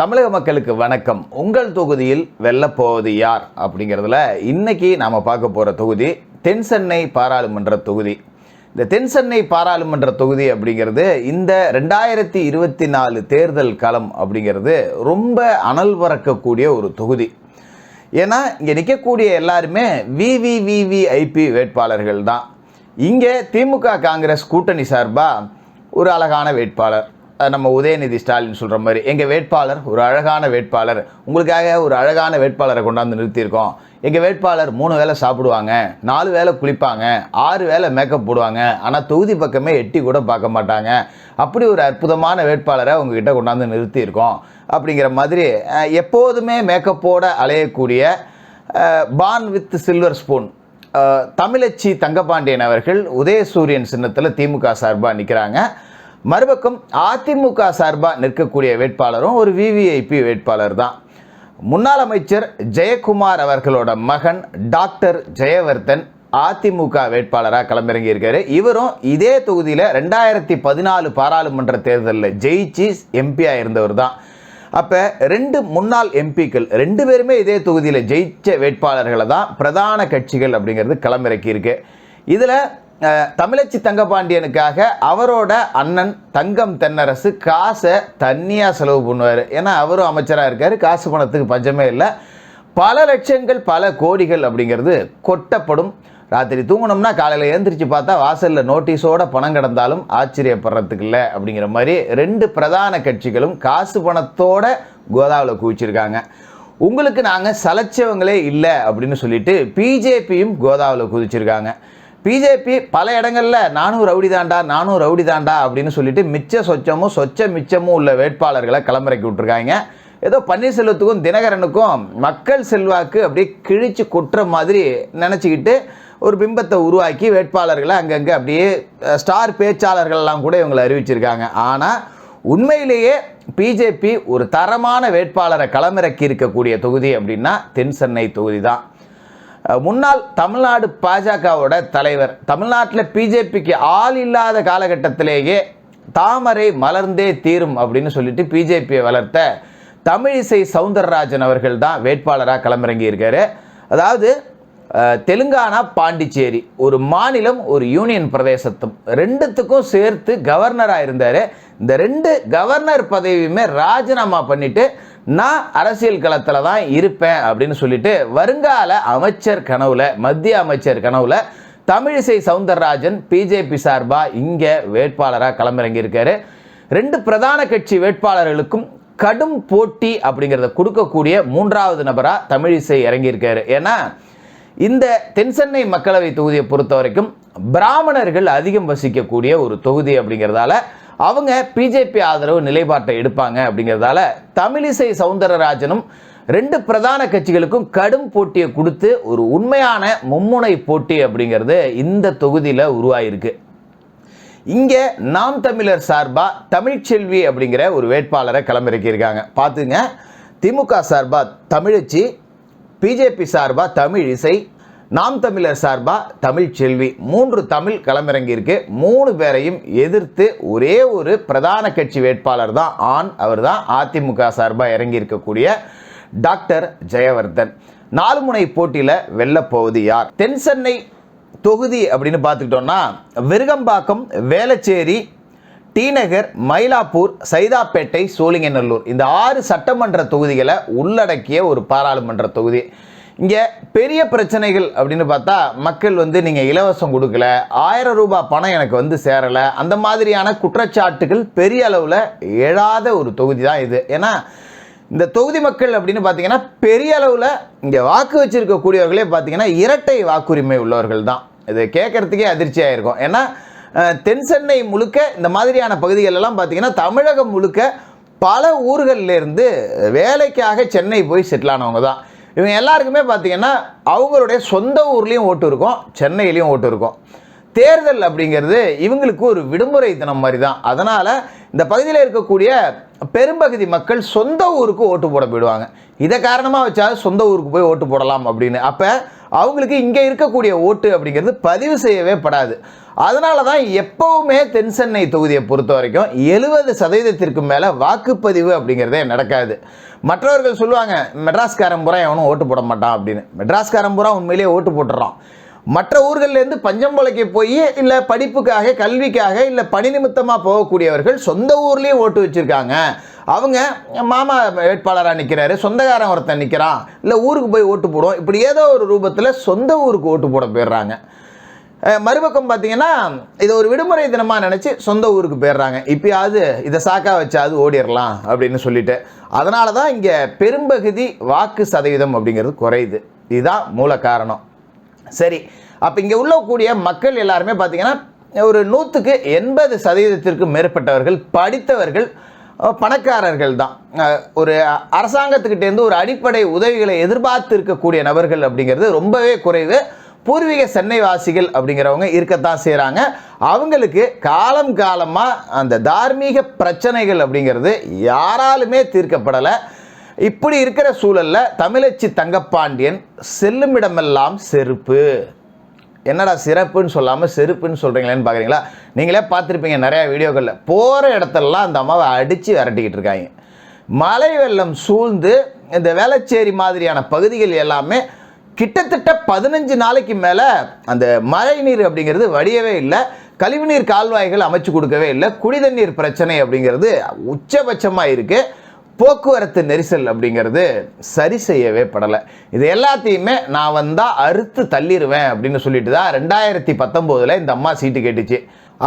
தமிழக மக்களுக்கு வணக்கம். உங்கள் தொகுதியில் வெல்லப்போவது யார் அப்படிங்கிறதுல இன்னைக்கு நாம் பார்க்க போகிற தொகுதி தென்சென்னை பாராளுமன்ற தொகுதி. இந்த தென்சென்னை பாராளுமன்ற தொகுதி அப்படிங்கிறது இந்த ரெண்டாயிரத்தி இருபத்தி நாலு தேர்தல் களம் அப்படிங்கிறது ரொம்ப அனல் பறக்கக்கூடிய ஒரு தொகுதி. ஏன்னா இங்கே நிற்கக்கூடிய எல்லாருமே விவிவிவிஐபி வேட்பாளர்கள் தான். இங்கே திமுக காங்கிரஸ் கூட்டணி சார்பாக ஒரு அழகான வேட்பாளர். நம்ம உதயநிதி ஸ்டாலின் சொல்கிற மாதிரி எங்கள் வேட்பாளர் ஒரு அழகான வேட்பாளர். உங்களுக்காக ஒரு அழகான வேட்பாளரை கொண்டாந்து நிறுத்தியிருக்கோம். எங்கள் வேட்பாளர் மூணு வேளை சாப்பிடுவாங்க நாலு வேளை குளிப்பாங்க ஆறு வேளை மேக்கப் போடுவாங்க ஆனால் தொகுதி பக்கமே எட்டி கூட பார்க்க மாட்டாங்க. அப்படி ஒரு அற்புதமான வேட்பாளரை உங்ககிட்ட கொண்டாந்து நிறுத்தியிருக்கோம். அப்படிங்கிற மாதிரி எப்போதுமே மேக்கப்போட அலையக்கூடிய born with silver spoon Thamizhachi Thangapandian அவர்கள் உதயசூரியன் சின்னத்தில் திமுக சார்பாக நிற்கிறாங்க மறுபக்கம் அதிமுக சார்பாக நிற்கக்கூடிய வேட்பாளரும் ஒரு விவிஐபி வேட்பாளர் தான் முன்னாள் அமைச்சர் ஜெயக்குமார் அவர்களோட மகன் டாக்டர் ஜெயவர்தன் அதிமுக வேட்பாளராக களமிறங்கி இருக்காரு. இவரும் இதே தொகுதியில் ரெண்டாயிரத்தி பதினாலு பாராளுமன்ற தேர்தலில் ஜெயிச்சு எம்பியாக இருந்தவர் தான் அப்போ ரெண்டு முன்னாள் எம்பிக்கள் ரெண்டு பேருமே இதே தொகுதியில் ஜெயிச்ச வேட்பாளர்களை தான் பிரதான கட்சிகள் அப்படிங்கிறது களமிறக்கியிருக்கு. இதில் தமிழச்சி தங்கபாண்டியனுக்காக அவரோட அண்ணன் தங்கம் தென்னரசு காசை தண்ணியாக செலவு பண்ணுவார். ஏன்னா அவரும் அமைச்சராக இருக்கார். காசு பணத்துக்கு பஞ்சமே இல்லை. பல லட்சங்கள் பல கோடிகள் அப்படிங்கிறது கொட்டப்படும். ராத்திரி தூங்கணும்னா காலையில் எழுந்திரிச்சு பார்த்தா வாசலில் நோட்டீஸோட பணம் கிடந்தாலும் ஆச்சரியப்படுறதுக்கு இல்லை அப்படிங்கிற மாதிரி ரெண்டு பிரதான கட்சிகளும் காசு பணத்தோட கோதாவில் குவிச்சிருக்காங்க. உங்களுக்கு நாங்கள் சலைச்சவங்களே இல்லை அப்படின்னு சொல்லிட்டு பிஜேபியும் கோதாவில் குதிச்சிருக்காங்க. பிஜேபி பல இடங்களில் நானும் ரவுடி தாண்டா நானும் ரவுடி தாண்டா அப்படின்னு சொல்லிட்டு மிச்ச சொச்சமும் சொச்ச மிச்சமும் உள்ள வேட்பாளர்களை கிளம்பறக்கி விட்டுருக்காங்க. ஏதோ பன்னீர்செல்வத்துக்கும் தினகரனுக்கும் மக்கள் செல்வாக்கு அப்படியே கிழிச்சு கொட்டுற மாதிரி நினச்சிக்கிட்டு ஒரு பிம்பத்தை உருவாக்கி வேட்பாளர்களை அங்கங்கே அப்படியே ஸ்டார் பேச்சாளர்கள்லாம் கூட இவங்களை அறிவிச்சிருக்காங்க. ஆனால் உண்மையிலேயே பிஜேபி ஒரு தரமான வேட்பாளரை களமிறக்கி இருக்கக்கூடிய தொகுதி அப்படின்னா தென் சென்னை தொகுதி தான் முன்னாள் தமிழ்நாடு பாஜகவோட தலைவர். தமிழ்நாட்டில் பிஜேபிக்கு ஆள் இல்லாத காலகட்டத்திலேயே தாமரை மலர்ந்தே தீரும் அப்படின்னு சொல்லிட்டு பிஜேபியை வளர்த்த தமிழிசை சவுந்தரராஜன் அவர்கள் தான் வேட்பாளராக களமிறங்கி இருக்காரு. அதாவது தெலுங்கானா பாண்டிச்சேரி ஒரு மாநிலம் ஒரு யூனியன் பிரதேசத்தும் ரெண்டுத்துக்கும் சேர்த்து கவர்னராக இருந்தார். இந்த ரெண்டு கவர்னர் பதவியுமே ராஜினாமா பண்ணிவிட்டு நான் அரசியல் களத்தில் தான் இருப்பேன் அப்படின்னு சொல்லிட்டு வருங்கால அமைச்சர் கனவுல மத்திய அமைச்சர் கனவுல தமிழிசை சவுந்தரராஜன் பிஜேபி சார்பாக இங்கே வேட்பாளராக களமிறங்கியிருக்காரு ரெண்டு பிரதான கட்சி வேட்பாளர்களுக்கும் கடும் போட்டி அப்படிங்கிறத கொடுக்கக்கூடிய மூன்றாவது நபராக தமிழிசை இறங்கியிருக்காரு. ஏன்னா இந்த தென்சென்னை மக்களவை தொகுதியை பொறுத்த வரைக்கும் பிராமணர்கள் அதிகம் வசிக்கக்கூடிய ஒரு தொகுதி அப்படிங்கிறதால அவங்க பிஜேபி ஆதரவு நிலைப்பாட்டை எடுப்பாங்க அப்படிங்கிறதால தமிழிசை சவுந்தரராஜனும் ரெண்டு பிரதான கட்சிகளுக்கும் கடும் போட்டியை கொடுத்து ஒரு உண்மையான மும்முனை போட்டி அப்படிங்கிறது இந்த தொகுதியில் உருவாயிருக்கு. இங்கே நாம் தமிழர் சார்பாக தமிழ்ச்செல்வி அப்படிங்கிற ஒரு வேட்பாளரை களமிறக்கியிருக்காங்க. பார்த்துங்க திமுக சார்பாக தமிழச்சி பிஜேபி சார்பாக தமிழ் இசை நாம் தமிழர் சார்பா தமிழ்ச்செல்வி மூன்று தமிழ் களமிறங்கியிருக்கு. மூணு பேரையும் எதிர்த்து ஒரே ஒரு பிரதான கட்சி வேட்பாளர் தான் ஆண். அவர் தான் அதிமுக சார்பாக இறங்கியிருக்கக்கூடிய டாக்டர் ஜெயவர்தன். நாலு முனை போட்டியில் வெல்லப்போவது யார்? தென் சென்னை தொகுதி அப்படின்னு பார்த்துக்கிட்டோம்னா விருகம்பாக்கம் வேளச்சேரி டிநகர் மயிலாப்பூர் சைதாப்பேட்டை சோழிங்கநல்லூர். இந்த ஆறு சட்டமன்ற தொகுதிகளை உள்ளடக்கிய ஒரு பாராளுமன்ற தொகுதி. இங்கே பெரிய பிரச்சனைகள் அப்படின்னு பார்த்தா மக்கள் வந்து நீங்கள் இலவசம் கொடுக்கல ஆயிரம் ரூபாய் பணம் எனக்கு வந்து சேரலை அந்த மாதிரியான குற்றச்சாட்டுகள் பெரிய அளவில் எழாத ஒரு தொகுதி தான் இது. ஏன்னா இந்த தொகுதி மக்கள் அப்படின்னு பார்த்தீங்கன்னா பெரிய அளவில் இங்கே வாக்கு வச்சிருக்கக்கூடியவர்களே பார்த்தீங்கன்னா இரட்டை வாக்குரிமை உள்ளவர்கள் தான். இது கேட்கறதுக்கே அதிர்ச்சியாக இருக்கும். ஏன்னா தென் சென்னை முழுக்க இந்த மாதிரியான பகுதிகளெல்லாம் பார்த்தீங்கன்னா தமிழகம் முழுக்க பல ஊர்களிலேருந்து வேலைக்காக சென்னை போய் செட்டில் ஆனவங்க தான். இவங்க எல்லாருக்குமே பார்த்தீங்கன்னா அவங்களுடைய சொந்த ஊர்லேயும் ஓட்டு இருக்கும் சென்னையிலையும் ஓட்டு இருக்கும். தேர்தல் அப்படிங்கிறது இவங்களுக்கு ஒரு விடுமுறை தினம் மாதிரி தான் அதனால் இந்த பகுதியில் இருக்கக்கூடிய பெரும்பகுதி மக்கள் சொந்த ஊருக்கு ஓட்டு போட போயிடுவாங்க. இதை காரணமாக வச்சா சொந்த ஊருக்கு போய் ஓட்டு போடலாம் அப்படின்னு. அப்போ அவங்களுக்கு இங்கே இருக்கக்கூடிய ஓட்டு அப்படிங்கிறது பதிவு செய்யவே படாது. அதனால தான் எப்பவுமே தென் சென்னை தொகுதியை பொறுத்த வரைக்கும் எழுபது சதவீதத்திற்கு மேலே வாக்குப்பதிவு அப்படிங்கிறதே நடக்காது. மற்றவர்கள் சொல்லுவாங்க மெட்ராஸ்காரன் பூரா எவனும் ஓட்டு போட மாட்டான் அப்படின்னு. மெட்ராஸ்காரன் பூரா உண்மையிலேயே ஓட்டு போட்டுறான். மற்ற ஊர்கள்லேருந்து பஞ்சம்பளைக்கு போய் இல்லை படிப்புக்காக கல்விக்காக இல்லை பணி நிமித்தமாக போகக்கூடியவர்கள் சொந்த ஊர்லேயே ஓட்டு வச்சுருக்காங்க. அவங்க மாமா வேட்பாளராக நிற்கிறாரு சொந்தக்காரன் ஒருத்தன் நிற்கிறான் இல்லை ஊருக்கு போய் ஓட்டு போடுவோம். இப்படி ஏதோ ஒரு ரூபத்தில் சொந்த ஊருக்கு ஓட்டு போட போயிடுறாங்க. மறுபக்கம் பார்த்தீங்கன்னா இதை ஒரு விடுமுறை தினமாக நினச்சி சொந்த ஊருக்கு போயிடுறாங்க. இப்போயாவது இதை சாக்கா வச்சாவது ஓடிடலாம் அப்படின்னு சொல்லிட்டு. அதனால தான் இங்கே பெரும்பகுதி வாக்கு சதவீதம் அப்படிங்கிறது குறையுது. இதுதான் மூல காரணம். சரி அப்போ இங்கே உள்ளக்கூடிய மக்கள் எல்லாருமே பார்த்திங்கன்னா ஒரு நூற்றுக்கு எண்பது சதவீதத்திற்கு மேற்பட்டவர்கள் படித்தவர்கள் பணக்காரர்கள் தான். ஒரு அரசாங்கத்துக்கிட்டேருந்து ஒரு அடிப்படை உதவிகளை எதிர்பார்த்து இருக்கக்கூடிய நபர்கள் அப்படிங்கிறது ரொம்பவே குறைவு. பூர்வீக சென்னை வாசிகள் அப்படிங்கிறவங்க இருக்கத்தான் செய்கிறாங்க அவங்களுக்கு காலம் காலமாக அந்த தார்மீக பிரச்சனைகள் அப்படிங்கிறது யாராலுமே தீர்க்கப்படலை. இப்படி இருக்கிற சூழலில் தமிழச்சி தங்கப்பாண்டியன் செல்லுமிடமெல்லாம் செருப்பு. என்னடா சிறப்புன்னு சொல்லாமல் செருப்புன்னு சொல்கிறீங்களேன்னு பார்க்குறீங்களா நீங்களே பார்த்துருப்பீங்க நிறையா வீடியோக்களில். போகிற இடத்துலலாம் அந்த அம்மாவை அடித்து விரட்டிக்கிட்டு இருக்காங்க. மழை வெள்ளம் சூழ்ந்து இந்த வேளச்சேரி மாதிரியான பகுதிகள் எல்லாமே கிட்டத்தட்ட பதினஞ்சு நாளைக்கு மேலே அந்த மழை நீர் அப்படிங்கிறது வடியவே இல்லை. கழிவுநீர் கால்வாய்கள் அமைச்சு கொடுக்கவே இல்லை. குடிதண்ணீர் பிரச்சனை அப்படிங்கிறது உச்சபட்சமாக இருக்குது போக்குவரத்து நெரிசல் அப்படிங்கிறது சரி செய்யவே படலை. இது எல்லாத்தையுமே நான் வந்தால் அறுத்து தள்ளிடுவேன் அப்படின்னு சொல்லிட்டு தான் ரெண்டாயிரத்தி பத்தொம்போதில் இந்த அம்மா சீட்டு கேட்டுச்சு.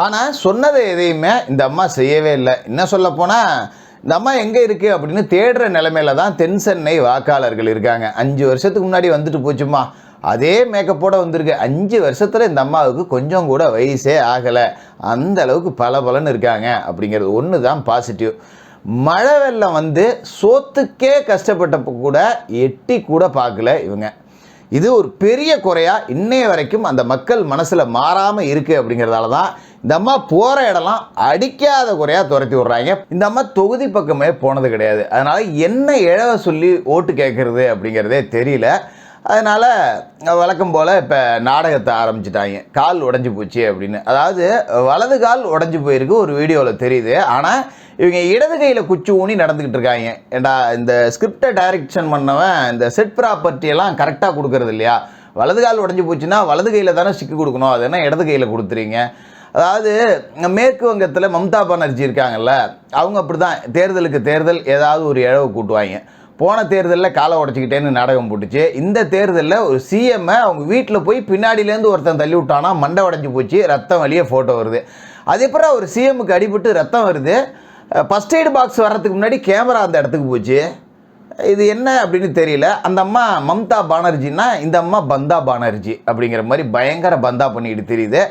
ஆனால் சொன்னது எதையுமே இந்த அம்மா செய்யவே இல்லை. என்ன சொல்ல போனால் இந்த அம்மா எங்கே இருக்குது அப்படின்னு தேடுற நிலைமையில தான் தென் சென்னை வாக்காளர்கள் இருக்காங்க. அஞ்சு வருஷத்துக்கு முன்னாடி வந்துட்டு போச்சுமா அதே மேக்கப்போட வந்திருக்கு. அஞ்சு வருஷத்தில் இந்த அம்மாவுக்கு கொஞ்சம் கூட வயசே ஆகலை. அந்த அளவுக்கு பல பலன்னு இருக்காங்க அப்படிங்கிறது ஒன்று தான் பாசிட்டிவ் மழை வெள்ளம் வந்து சோத்துக்கே கஷ்டப்பட்டப்போ கூட எட்டி கூட பார்க்கல இவங்க. இது ஒரு பெரிய குறையாக இன்னைய வரைக்கும் அந்த மக்கள் மனசில் மாறாமல் இருக்குது அப்படிங்கிறதால தான் இந்த அம்மா போகிற இடம்லாம் அடிக்காத குறையாக துரத்தி விட்றாங்க. இந்த அம்மா தொகுதி பக்கமே போனது கிடையாது. அதனால் என்ன இழவ சொல்லி ஓட்டு கேட்குறது அப்படிங்கிறதே தெரியல. அதனால் வழக்கம் போல் இப்போ நாடகத்தை ஆரம்பிச்சிட்டாங்க. கால் உடஞ்சி போச்சு அப்படின்னு. அதாவது வலது கால் உடஞ்சி போயிருக்கு ஒரு வீடியோவில் தெரியுது. ஆனால் இவங்க இடது கையில் குச்சி ஊனி நடந்துக்கிட்டு இருக்காங்க. ஏண்டா இந்த ஸ்கிரிப்டை டைரக்ஷன் பண்ணவன் இந்த செட் ப்ராப்பர்ட்டியெல்லாம் கரெக்டாக கொடுக்குறது இல்லையா? வலது கால் உடஞ்சி போச்சுன்னா வலது கையில் தானே சிக்கி கொடுக்கணும். அது என்ன இடது கையில் கொடுத்துறீங்க? அதாவது மேற்கு வங்கத்தில் மம்தா பானர்ஜி இருக்காங்கல்ல அவங்க அப்படி தான் தேர்தலுக்கு தேர்தல் ஏதாவது ஒரு இழவு கூட்டுவாங்க. போன தேர்தலில் காலை உடச்சிக்கிட்டேன்னு நாடகம் போட்டுச்சு. இந்த தேர்தலில் ஒரு சிஎம்மை அவங்க வீட்டில் போய் பின்னாடியிலேருந்து ஒருத்தன் தள்ளி விட்டானா மண்டை உடஞ்சி போச்சு ரத்தம் வழியே ஃபோட்டோ வருது. அதுக்கப்புறம் ஒரு சிஎம்முக்கு அடிபட்டு ரத்தம் வருது. ஃபஸ்ட் எய்டு பாக்ஸ் வர்றதுக்கு முன்னாடி கேமரா அந்த இடத்துக்கு போச்சு. இது என்ன அப்படின்னு தெரியல. அந்த அம்மா மம்தா பானர்ஜின்னா இந்த அம்மா பந்தா பானர்ஜி அப்படிங்கிற மாதிரி பயங்கர பந்தா பண்ணிக்கிட்டு தெரியுது.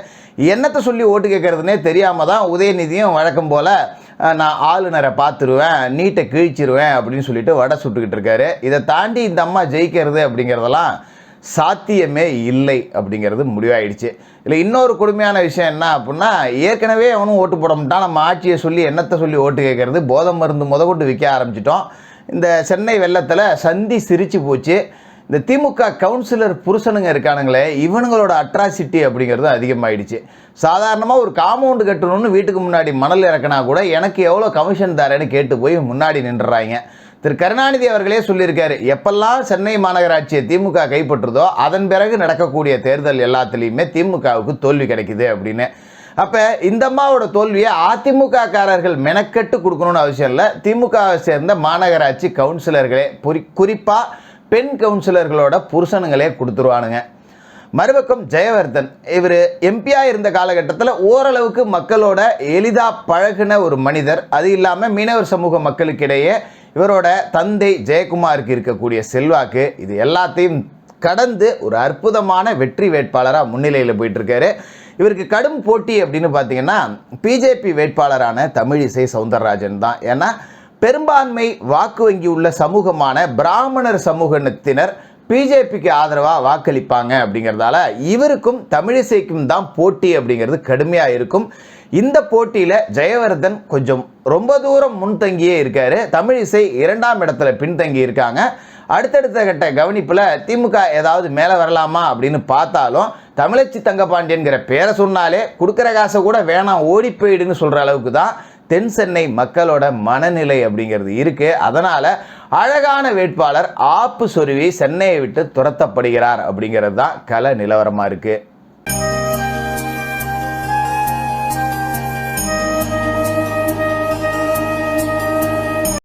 என்னத்தை சொல்லி ஓட்டு கேட்கறதுனே தெரியாமல் தான் உதயநிதியும் வழக்கம் போல் நான் ஆளுநரை பார்த்துருவேன் நீட்டை கிழிச்சிருவேன் அப்படின்னு சொல்லிட்டு வடை சுட்டுக்கிட்டு இருக்காரு. இதை தாண்டி இந்த அம்மா ஜெயிக்கிறது அப்படிங்கிறதெல்லாம் சாத்தியமே இல்லை அப்படிங்கிறது முடிவாயிடுச்சு. இல்லை இன்னொரு கொடுமையான விஷயம் என்ன அப்படின்னா ஏற்கனவே அவனும் ஓட்டு போட மாட்டான். நம்ம ஆட்சியை சொல்லி என்னத்தை சொல்லி ஓட்டு கேட்கறது? போதை மருந்து முத கொண்டு விற்க ஆரம்பிச்சிட்டோம். இந்த சென்னை வெள்ளத்தில் சந்தி சிரித்து போச்சு. இந்த திமுக கவுன்சிலர் புருஷனுங்க இருக்கானுங்களே இவனுங்களோட அட்ராசிட்டி அப்படிங்கிறது அதிகமாகிடுச்சு சாதாரணமாக ஒரு காம்பவுண்டு கட்டணும்னு வீட்டுக்கு முன்னாடி மணல் இறக்கினா கூட எனக்கு எவ்வளோ கமிஷன் தரேன்னு கேட்டு போய் முன்னாடி நின்றுறாங்க. திரு கருணாநிதி அவர்களே சொல்லியிருக்காரு எப்பெல்லாம் சென்னை மாநகராட்சியை திமுக கைப்பற்றுதோ அதன் பிறகு நடக்கக்கூடிய தேர்தல் எல்லாத்துலேயுமே திமுகவுக்கு தோல்வி கிடைக்குது அப்படின்னு. அப்போ இந்த அம்மாவோட தோல்வியை அதிமுக காரர்கள் மெனக்கெட்டு கொடுக்கணும்னு அவசியம் இல்லை. திமுகவை சேர்ந்த மாநகராட்சி கவுன்சிலர்களே குறி குறிப்பாக பெண் கவுன்சிலர்களோட புருஷனுங்களே கொடுத்துருவானுங்க. மறுபக்கம் ஜெயவர்தன் இவர் எம்பியாக இருந்த காலகட்டத்தில் ஓரளவுக்கு மக்களோட எளிதாக பழகின ஒரு மனிதர். அது இல்லாமல் மீனவர் சமூக மக்களுக்கிடையே இவரோட தந்தை ஜெயக்குமாருக்கு இருக்கக்கூடிய செல்வாக்கு இது எல்லாத்தையும் கடந்து ஒரு அற்புதமான வெற்றி வேட்பாளராக முன்னிலையில் போயிட்டுருக்காரு. இவருக்கு கடும் போட்டி அப்படின்னு பார்த்தீங்கன்னா பிஜேபி வேட்பாளரான தமிழிசை சவுந்தரராஜன் தான். ஏன்னா பெரும்பான்மை வாக்கு வங்கி உள்ள சமூகமான பிராமணர் சமூகத்தினர் பிஜேபிக்கு ஆதரவாக வாக்களிப்பாங்க அப்படிங்கிறதால இவருக்கும் தமிழிசைக்கும் தான் போட்டி அப்படிங்கிறது கடுமையாக இருக்கும். இந்த போட்டியில் ஜெயவர்தன் கொஞ்சம் ரொம்ப தூரம் முன்தங்கியே இருக்காரு. தமிழிசை இரண்டாம் இடத்துல பின்தங்கி இருக்காங்க. அடுத்தடுத்த கட்ட கவனிப்பில் திமுக ஏதாவது மேலே வரலாமா அப்படின்னு பார்த்தாலும் தமிழச்சி தங்கபாண்டியன்கிற பேரை சொன்னாலே கொடுக்குற காசை கூட வேணாம் ஓடி போயிடுன்னு சொல்கிற அளவுக்கு தான் தென் சென்னை மக்களோட மனநிலை அப்படிங்கிறது இருக்கு. அதனால அழகான வேட்பாளர் ஆப்பு சொருவி சென்னையை விட்டு துரத்தப்படுகிறார் அப்படிங்கிறது தான் கல நிலவரமாக இருக்குது